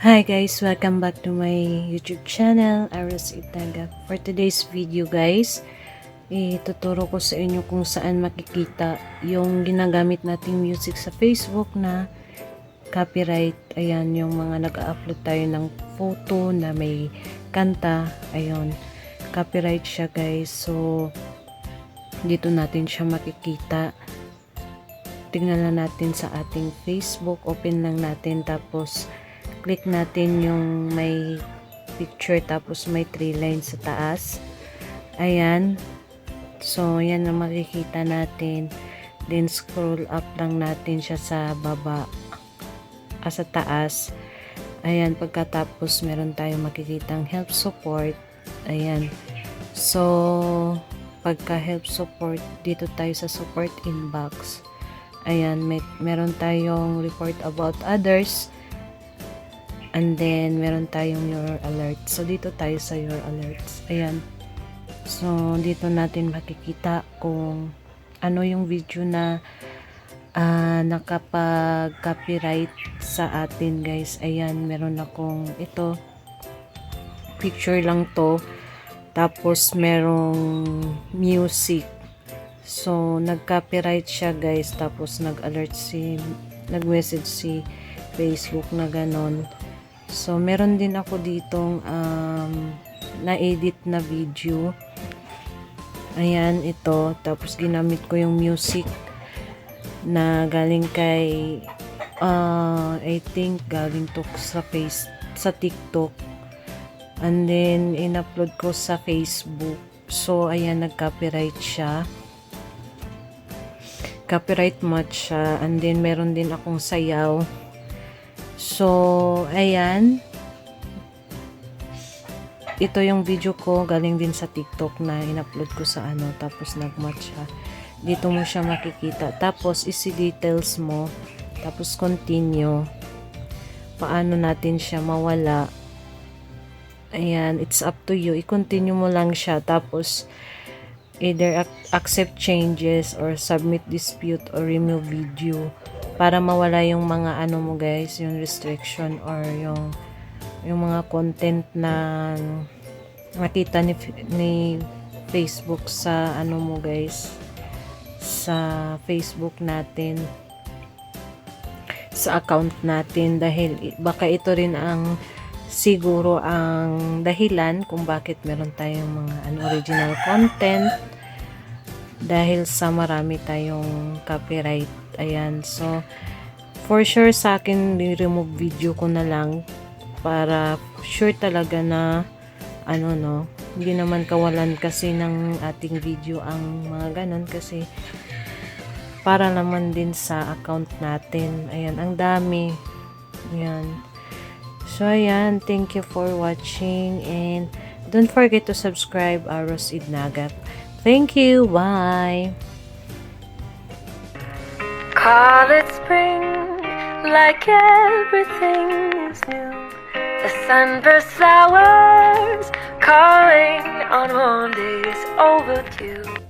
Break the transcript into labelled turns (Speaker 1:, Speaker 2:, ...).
Speaker 1: Hi guys, welcome back to my YouTube channel, Aros Itaga. For today's video guys, ituturo ko sa inyo kung saan makikita yung ginagamit nating music sa Facebook na copyright. Ayan, yung mga nag-upload tayo ng photo na may kanta. Ayun, copyright siya guys. So, dito natin siya makikita. Tingnan lang natin sa ating Facebook. Open lang natin tapos click natin yung may picture tapos may three lines sa taas. Ayan. So, yan ang makikita natin. Then, scroll up lang natin siya sa baba. Ah, sa taas. Ayan. Pagkatapos, meron tayong makikitang help support. Ayan. So, pagka help support, dito tayo sa support inbox. Ayan. May, meron tayong report about others. And then, meron tayong your alerts. So, dito tayo sa your alerts. Ayan. So, dito natin makikita kung ano yung video na ah, nakapag-copyright sa atin, guys. Ayan, meron akong ito. Picture lang to. Tapos, merong music. So, nag-copyright siya, guys. Tapos, nag-alert si, nag-message si Facebook na ganon. So, meron din ako ditong um, na-edit na video. Ayan, ito. Tapos, ginamit ko yung music na galing kay uh, I think galing to sa face sa TikTok. And then, in-upload ko sa Facebook. So, ayan, nag-copyright siya. Copyright match siya. And then, meron din akong sayaw. So, ayan. Ito yung video ko, galing din sa TikTok na in-upload ko sa ano, tapos nag-match siya. Dito mo siya makikita. Tapos, isi details mo. Tapos, continue. Paano natin siya mawala. Ayan, it's up to you. I-continue mo lang siya. Tapos, either ac- accept changes or submit dispute or remove video para mawala yung mga ano mo guys, yung restriction or yung yung mga content na makita ni, ni Facebook sa ano mo guys sa Facebook natin sa account natin. Dahil baka ito rin ang siguro ang dahilan kung bakit meron tayong mga unoriginal content. Dahil sa marami tayong copyright ayan so for sure sa akin remove video ko na lang para sure talaga na ano no hindi naman kawalan kasi ng ating video ang mga ganon kasi para naman din sa account natin. Ayan ang dami. Ayan. So ayan thank you for watching and don't forget to subscribe Aros Idnagat. Thank you bye
Speaker 2: Call it spring, like everything is new. The sunburst flowers calling on warm days overdue.